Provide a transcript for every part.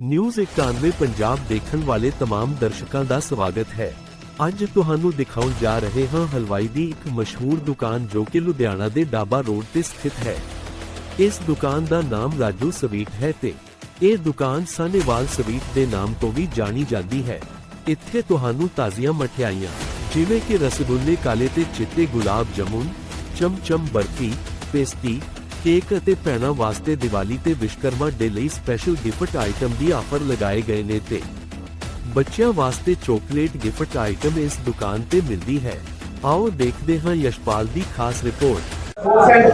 News 91 Punjab ਦੇਖਣ ਵਾਲੇ तमाम ਦਰਸ਼ਕਾਂ ਦਾ ਸਵਾਗਤ ਹੈ ਅੱਜ ਤੁਹਾਨੂੰ ਦਿਖਾਉਣ ਜਾ ਰਹੇ ਹਾਂ ਹਲਵਾਈ ਦੀ ਇੱਕ ਮਸ਼ਹੂਰ ਦੁਕਾਨ ਜੋ ਕਿ ਲੁਧਿਆਣਾ ਦੇ ਡਾਬਾ ਰੋਡ ਤੇ ਸਥਿਤ ਹੈ ਇਸ ਦੁਕਾਨ ਦਾ ਨਾਮ ਰਾਜੂ ਸਵੀਟ ਹੈ ਤੇ ਇਹ ਦੁਕਾਨ ਸਾਨੇਵਾਲ ਸਵੀਟ ਦੇ ਨਾਮ ਤੋਂ ਵੀ ਜਾਣੀ ਜਾਂਦੀ ਹੈ ਇੱਥੇ ਤੁਹਾਨੂੰ ਤਾਜ਼ੀਆਂ ਮਠਿਆਈਆਂ ਜਿਵੇਂ ਕਿ ਰਸਗੁੱਲੇ ਕਾਲੇ ਤੇ ਚਿੱਟੇ ਗੁਲਾਬ ਜਾਮੁਨ ਚਮਚਮ ਬਰਫੀ ਪੇਸਟੀ ਕੇਕ ਅਤੇ ਭੈਣਾਂ ਵਾਸਤੇ ਦੀਵਾਲੀ ਤੇ ਵਿਸ਼ਕਰਮਾ ਡੇ ਲਈ ਸਪੈਸ਼ਲ ਗਿਫਟ ਆਈਟਮ ਦੀ ਆਫਰ ਲਗਾਏ ਗਏ ਨੇ ਤੇ ਬੱਚਿਆਂ ਵਾਸਤੇ ਚਾਕਲੇਟ ਗਿਫਟ ਆਈਟਮ ਇਸ ਦੁਕਾਨ ਤੇ ਮਿਲਦੀ ਹੈ। ਆਓ ਦੇਖਦੇ ਹਾਂ ਯਸ਼ਪਾਲ ਦੀ ਖਾਸ ਰਿਪੋਰਟ।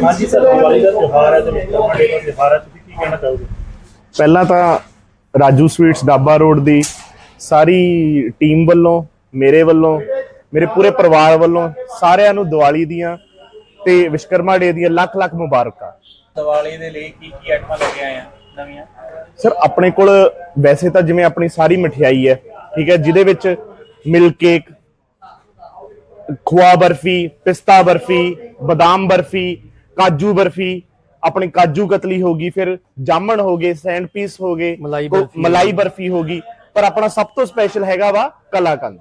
ਹਾਂਜੀ ਸਰ ਦੀਵਾਲੀ ਦਾ ਤਿਉਹਾਰ ਹੈ ਤੇ ਵਿਸ਼ਕਰਮਾ ਡੇ ਦਾ ਤਿਉਹਾਰ ਹੈ ਤੁਸੀਂ ਕੀ ਕਹਿਣਾ ਚਾਹੋਗੇ? ਪਹਿਲਾਂ ਤਾਂ ਰਾਜੂ ਸਵੀਟਸ ਡਾਬਾ ਰੋਡ ਦੀ ਸਾਰੀ ਟੀਮ ਵੱਲੋਂ ਮੇਰੇ ਵੱਲੋਂ ਮੇਰੇ ਪੂਰੇ ਪਰਿਵਾਰ ਵੱਲੋਂ ਸਾਰਿਆਂ ਨੂੰ ਦੀਵਾਲੀ ਦੀਆਂ ਤੇ ਵਿਸ਼ਕਰਮਾ ਡੇ ਦੀਆਂ ਲੱਖ ਲੱਖ ਮੁਬਾਰਕਾਂ। ਦੀਵਾਲੀ ਦੇ ਲਈ ਕੀ ਕੀ ਆਈਟਮਾਂ ਲੈ ਕੇ ਆਏ ਆ ਨਵੀਆਂ? ਸਰ ਆਪਣੇ ਕੋਲ ਵੈਸੇ ਤਾਂ ਜਿਵੇਂ ਆਪਣੀ ਸਾਰੀ ਮਠਿਆਈ ਹੈ ਠੀਕ ਹੈ ਜਿਹਦੇ ਵਿੱਚ ਮਿਲਕ ਕੇਕ ਖੋਆ ਬਰਫੀ ਪਿਸਤਾ ਬਰਫੀ ਬਦਾਮ ਬਰਫੀ ਕਾਜੂ ਬਰਫੀ ਆਪਣੀ ਕਾਜੂ ਕਤਲੀ ਹੋਗੀ ਫਿਰ ਜਾਮਣ ਹੋ ਗਏ ਸੈਂਡ ਪੀਸ ਹੋ ਗਏ ਮਲਾਈ ਬਰਫੀ ਮਲਾਈ ਬਰਫੀ ਹੋਗੀ ਪਰ ਆਪਣਾ ਸਭ ਤੋਂ ਸਪੈਸ਼ਲ ਹੈਗਾ ਵਾ ਕਲਾਕੰਦ।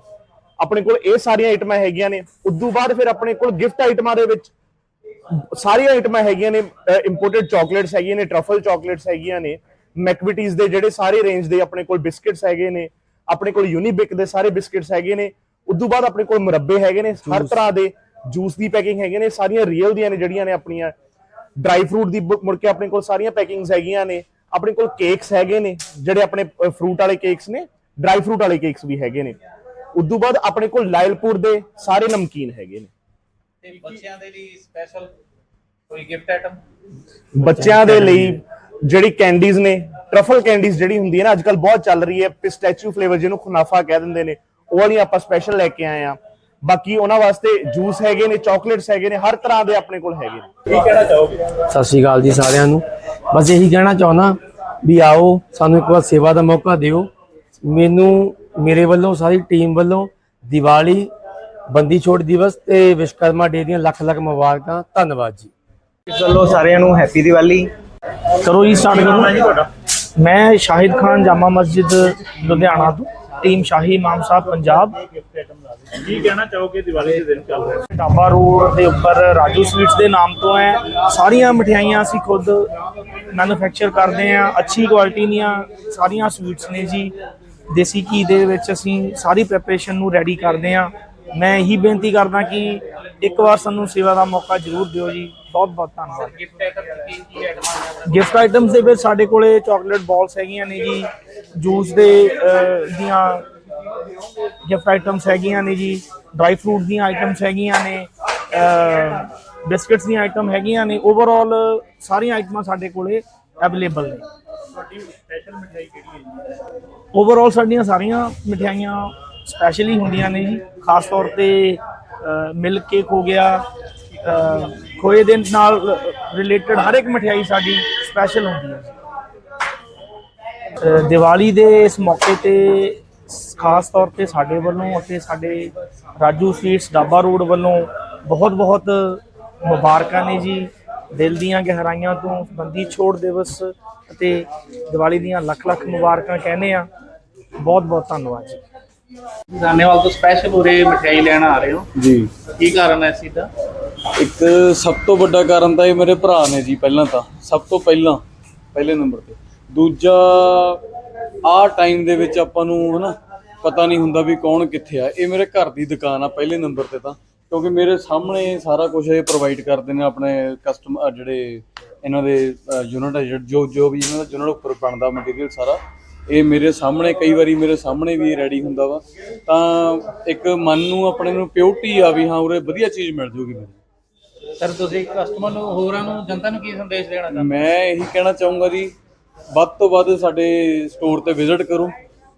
ਆਪਣੇ ਕੋਲ ਇਹ ਸਾਰੀਆਂ ਆਈਟਮਾਂ ਹੈਗੀਆਂ ਨੇ ਉਦੋਂ ਬਾਅਦ ਫਿਰ ਆਪਣੇ ਕੋਲ ਗਿਫਟ ਆਈਟਮਾਂ ਦੇ ਵਿੱਚ ਸਾਰੀਆਂ ਆਈਟਮਾਂ ਹੈਗੀਆਂ ਨੇ ਇੰਪੋਰਟਡ ਚਾਕਲੇਟਸ ਹੈਗੀਆਂ ਨੇ ਟਰਫਲ ਚਾਕਲੇਟਸ ਹੈਗੀਆਂ ਨੇ ਮੈਕਵਿਟੀਜ਼ ਦੇ ਜਿਹੜੇ ਸਾਰੇ ਰੇਂਜ ਦੇ ਆਪਣੇ ਕੋਲ ਬਿਸਕਟਸ ਹੈਗੇ ਨੇ ਆਪਣੇ ਕੋਲ ਯੂਨੀਬਿਕ ਦੇ ਸਾਰੇ ਬਿਸਕਟਸ ਹੈਗੇ ਨੇ ਉਦੋਂ ਬਾਅਦ ਆਪਣੇ ਕੋਲ ਮੁਰੱਬੇ ਹੈਗੇ ਨੇ ਹਰ ਤਰ੍ਹਾਂ ਦੇ ਜੂਸ ਦੀ ਪੈਕਿੰਗ ਹੈਗੇ ਨੇ ਸਾਰੀਆਂ ਰੀਅਲ ਦੀਆਂ ਨੇ ਜਿਹੜੀਆਂ ਨੇ ਆਪਣੀਆਂ। ਡਰਾਈ ਫਰੂਟ ਦੀ ਮੁੜ ਕੇ ਆਪਣੇ ਕੋਲ ਸਾਰੀਆਂ ਪੈਕਿੰਗਸ ਹੈਗੀਆਂ ਨੇ ਆਪਣੇ ਕੋਲ ਕੇਕਸ ਹੈਗੇ ਨੇ ਜਿਹੜੇ ਆਪਣੇ ਫਰੂਟ ਵਾਲੇ ਕੇਕਸ ਨੇ ਡਰਾਈ ਫਰੂਟ ਵਾਲੇ ਕੇਕਸ ਵੀ ਹੈਗੇ ਨੇ। ਉਦੋਂ ਬਾਅਦ ਆਪਣੇ ਕੋਲ ਲਾਇਲਪੁਰ ਦੇ ਸਾਰੇ ਨਮਕੀਨ ਹੈਗੇ ਨੇ। ਤੇ ਬੱਚਿਆਂ ਦੇ ਲਈ ਸਪੈਸ਼ਲ ਕੋਈ ਗਿਫਟ ਆਈਟਮ ਬੱਚਿਆਂ ਦੇ ਲਈ ਜਿਹੜੀ ਕੈਂਡੀਜ਼ ਨੇ ਟਰਫਲ ਕੈਂਡੀਜ਼ ਜਿਹੜੀ ਹੁੰਦੀ ਹੈ ਨਾ ਅੱਜਕੱਲ ਬਹੁਤ ਚੱਲ ਰਹੀ ਹੈ ਪਿਸਟੈਚੂ ਫਲੇਵਰ ਜਿਹਨੂੰ ਖੁਨਾਫਾ ਕਹਿ ਦਿੰਦੇ ਨੇ ਉਹ ਵਾਲੀ ਆਪਾਂ ਸਪੈਸ਼ਲ ਲੈ ਕੇ ਆਏ ਆ ਬਾਕੀ ਉਹਨਾਂ ਵਾਸਤੇ ਜੂਸ ਹੈਗੇ ਨੇ ਚਾਕਲੇਟਸ ਹੈਗੇ ਨੇ ਹਰ ਤਰ੍ਹਾਂ ਦੇ ਆਪਣੇ ਕੋਲ ਹੈਗੇ ਨੇ। ਕੀ ਕਹਿਣਾ ਚਾਹੋਗੇ? ਸਤਿ ਸ਼੍ਰੀ ਅਕਾਲ ਜੀ ਸਾਰਿਆਂ ਨੂੰ। ਬਸ ਇਹੀ ਕਹਿਣਾ ਚਾਹੁੰਦਾ ਵੀ ਆਓ ਸਾਨੂੰ ਇੱਕ ਵਾਰ ਸੇਵਾ ਦਾ ਮੌਕਾ ਦਿਓ। ਮੈਨੂੰ ਮੇਰੇ ਵੱਲੋਂ ਸਾਰੀ ਟੀਮ ਵੱਲੋਂ ਦੀਵਾਲੀ ਬੰਦੀ ਛੋੜ ਦਿਵਸ ਤੇ ਵਿਸ਼ਕਰਮਾ ਡੇ ਦੀਆਂ ਲੱਖ ਲੱਖ ਮੁਬਾਰਕਾਂ। ਧੰਨਵਾਦ ਜੀ। ਚਲੋ ਸਾਰਿਆਂ ਨੂੰ ਹੈਪੀ ਦੀਵਾਲੀ। ਕਰੋ ਜੀ ਸਟਾਰਟ ਕਰੋ। ਮੈਂ ਸ਼ਾਹਿਦ ਖਾਨ ਜਾਮਾ ਮਸਜਿਦ ਲੁਧਿਆਣਾ ਤੋਂ। ਟੀਮ ਸ਼ਾਹੀ ਇਮਾਮ ਸਾਹਿਬ ਪੰਜਾਬ। ਕੀ ਕਹਿਣਾ ਚਾਹੋਗੇ ਦੀਵਾਲੀ ਦੇ ਦਿਨ ਚੱਲ ਰਿਹਾ? ਢਾਬਾ ਰੋਡ ਦੇ ਉੱਪਰ ਰਾਜੂ ਸਵੀਟਸ ਦੇ ਨਾਮ ਤੋਂ ਹੈ। ਸਾਰੀਆਂ ਮਠਿਆਈਆਂ ਅਸੀਂ ਖੁਦ ਮੈਨੂਫੈਕਚਰ ਕਰਦੇ ਹਾਂ। ਅੱਛੀ ਕੁਆਲਿਟੀ ਦੀਆਂ ਸਾਰੀਆਂ ਸਵੀਟਸ ਨੇ ਜੀ। ਦੇਸੀ ਘੀ ਦੇ ਵਿੱਚ ਅਸੀਂ ਸਾਰੀ ਪ੍ਰੈਪਰੇਸ਼ਨ ਨੂੰ ਰੈਡੀ ਕਰਦੇ ਹਾਂ। ਮੈਂ ਇਹੀ ਬੇਨਤੀ ਕਰਦਾ ਕਿ ਇੱਕ ਵਾਰ ਸਾਨੂੰ ਸੇਵਾ ਦਾ ਮੌਕਾ ਜ਼ਰੂਰ ਦਿਓ ਜੀ। ਬਹੁਤ ਬਹੁਤ ਧੰਨਵਾਦ। ਗਿਫਟ ਆਈਟਮ ਕੀ ਕੀ ਆਈਟਮਾਂ ਗਿਫਟ ਆਈਟਮਸ ਦੇ ਵਿੱਚ ਸਾਡੇ ਕੋਲੇ ਚਾਕਲੇਟ ਬਾਲਸ ਹੈਗੀਆਂ ਨੇ ਜੀ ਜੂਸ ਦੇ ਦੀਆਂ ਗਿਫਟ ਆਈਟਮਸ ਹੈਗੀਆਂ ਨੇ ਜੀ ਡਰਾਈ ਫਰੂਟ ਦੀਆਂ ਆਈਟਮਸ ਹੈਗੀਆਂ ਨੇ ਬਿਸਕਟਸ ਦੀਆਂ ਆਈਟਮ ਹੈਗੀਆਂ ਨੇ ਓਵਰਆਲ ਸਾਰੀਆਂ ਆਈਟਮਾਂ ਸਾਡੇ ਕੋਲੇ ਅਵੇਲੇਬਲ ਨੇ। ਤੁਹਾਡੀ ਸਪੈਸ਼ਲ ਮਠਿਆਈ ਕਿਹੜੀ ਹੈ ਜੀ? ਓਵਰਆਲ ਸਾਡੀਆਂ ਸਾਰੀਆਂ ਮਠਿਆਈਆਂ ਸਪੈਸ਼ਲੀ ਹੁੰਦੀਆਂ ਨੇ ਜੀ। ਖਾਸ ਤੌਰ ਤੇ ਮਿਲਕ ਕੇਕ ਹੋ ਗਿਆ। ਖੋਏ ਦੇ ਨਾਲ ਰਿਲੇਟਡ ਹਰ ਇੱਕ ਮਠਿਆਈ ਸਾਡੀ ਸਪੈਸ਼ਲ ਹੁੰਦੀ ਹੈ ਦੀਵਾਲੀ ਦੇ ਇਸ ਮੌਕੇ ਤੇ ਖਾਸ ਤੌਰ ਤੇ ਸਾਡੇ ਵੱਲੋਂ ਅਤੇ ਸਾਡੇ ਰਾਜੂ ਸਵੀਟਸ ਡਾਬਾ ਰੋਡ ਵੱਲੋਂ ਬਹੁਤ ਬਹੁਤ ਮੁਬਾਰਕਾਂ ਨੇ ਜੀ। ਦਿਲ ਦੀਆਂ ਗਹਿਰਾਈਆਂ ਤੋਂ ਬੰਦੀ ਛੋੜ ਦਿਵਸ ਅਤੇ ਦੀਵਾਲੀ ਦੀਆਂ ਲੱਖ ਲੱਖ ਮੁਬਾਰਕਾਂ ਕਹਿੰਦੇ ਆ ਬਹੁਤ ਬਹੁਤ ਧੰਨਵਾਦ ਜੀ। ਦਾਨੇਵਾਲ ਤੋਂ ਸਪੈਸ਼ਲ ਉਰੇ ਮਠਿਆਈ ਲੈਣ ਆ ਰਹੇ ਹੋ। ਜੀ। ਕੀ ਕਾਰਨ ਹੈ ਇਸ ਦਾ? ਇੱਕ ਸਭ ਤੋਂ ਵੱਡਾ ਕਾਰਨ ਤਾਂ ਇਹ ਮੇਰੇ ਭਰਾ ਨੇ ਜੀ ਪਹਿਲਾਂ ਤਾਂ। ਸਭ ਤੋਂ ਪਹਿਲਾਂ ਪਹਿਲੇ ਨੰਬਰ ਤੇ। ਦੂਜਾ ਆਹ ਟਾਈਮ ਦੇ ਵਿੱਚ ਆਪਾਂ ਨੂੰ ਹਨਾ ਪਤਾ ਨਹੀਂ ਹੁੰਦਾ ਵੀ ਕੌਣ ਕਿੱਥੇ ਆ। ਇਹ ਮੇਰੇ ਘਰ ਦੀ ਦੁਕਾਨ ਆ ਪਹਿਲੇ ਨੰਬਰ ਤੇ ਤਾਂ। ਕਿਉਂਕਿ ਮੇਰੇ ਸਾਹਮਣੇ ਸਾਰਾ ਕੁਝ ਇਹ ਪ੍ਰੋਵਾਈਡ ਕਰਦੇ ਨੇ ਆਪਣੇ ਕਸਟਮਰ ਜਿਹੜੇ ਇਹਨਾਂ ਦੇ ਯੂਨਿਟ ਜੋ ਜੋ ਵੀ ਇਹਨਾਂ ਦਾ ਯੂਨਿਟ ਉੱਪਰ ਬਣਦਾ ਮਟੀਰੀਅਲ ਸਾਰਾ। ਇਹ ਮੇਰੇ ਸਾਹਮਣੇ ਕਈ ਵਾਰੀ ਮੇਰੇ ਸਾਹਮਣੇ ਵੀ ਰੈਡੀ ਹੁੰਦਾ ਵਾ। ਤਾਂ ਇੱਕ ਮਨ ਨੂੰ ਆਪਣੇ ਨੂੰ ਪਿਓਰਟੀ ਆ ਵੀ ਹਾਂ ਉਰੇ ਵਧੀਆ ਚੀਜ਼ ਮਿਲ ਜੂਗੀ ਮੈਨੂੰ। ਸਰ ਤੁਸੀਂ ਕਸਟਮਰ ਨੂੰ ਹੋਰਾਂ ਨੂੰ ਜਨਤਾ ਨੂੰ ਕੀ ਸੰਦੇਸ਼ ਦੇਣਾ ਚਾਹੁੰਦੇ ਮੈਂ ਇਹੀ ਕਹਿਣਾ ਚਾਹੂੰਗਾ ਜੀ ਵੱਧ ਤੋਂ ਵੱਧ ਸਾਡੇ ਸਟੋਰ ਤੇ ਵਿਜ਼ਿਟ ਕਰੋ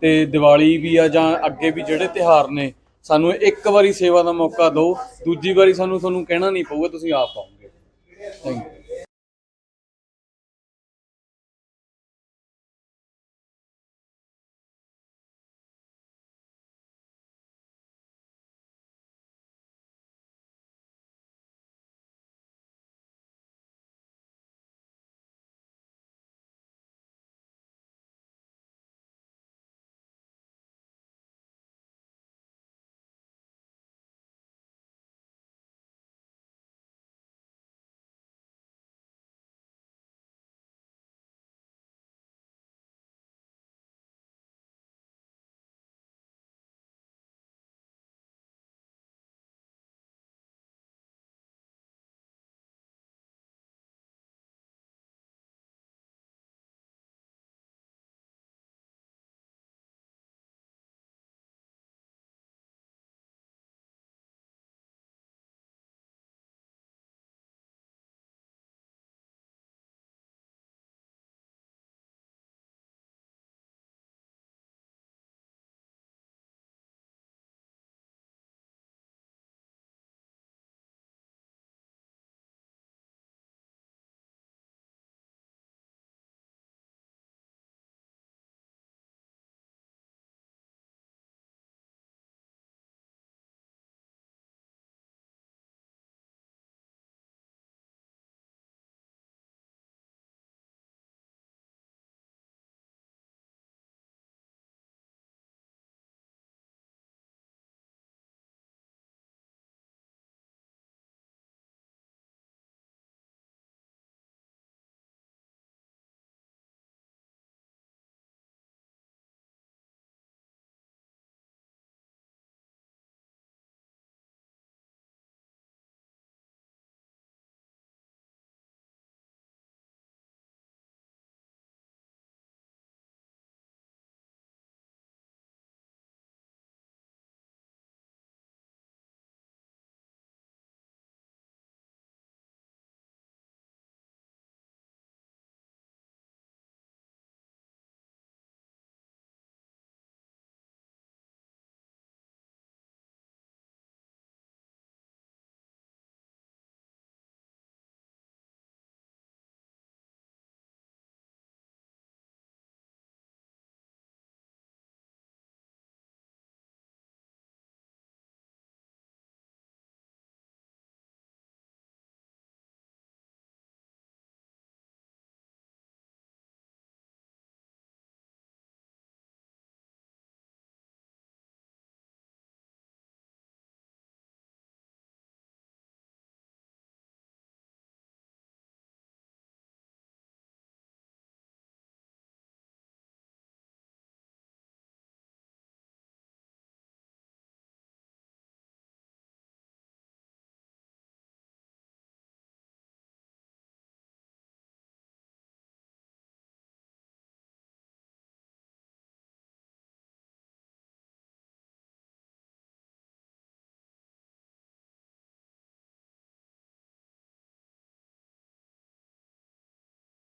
ਤੇ ਦੀਵਾਲੀ ਵੀ ਆ ਜਾਂ ਅੱਗੇ ਵੀ ਜਿਹੜੇ ਤਿਉਹਾਰ ਨੇ ਸਾਨੂੰ ਇੱਕ ਵਾਰੀ ਸੇਵਾ ਦਾ ਮੌਕਾ ਦਿਓ ਦੂਜੀ ਵਾਰੀ ਸਾਨੂੰ ਤੁਹਾਨੂੰ ਕਹਿਣਾ ਨਹੀਂ ਪਊਗਾ ਤੁਸੀਂ ਆਪ ਯੂ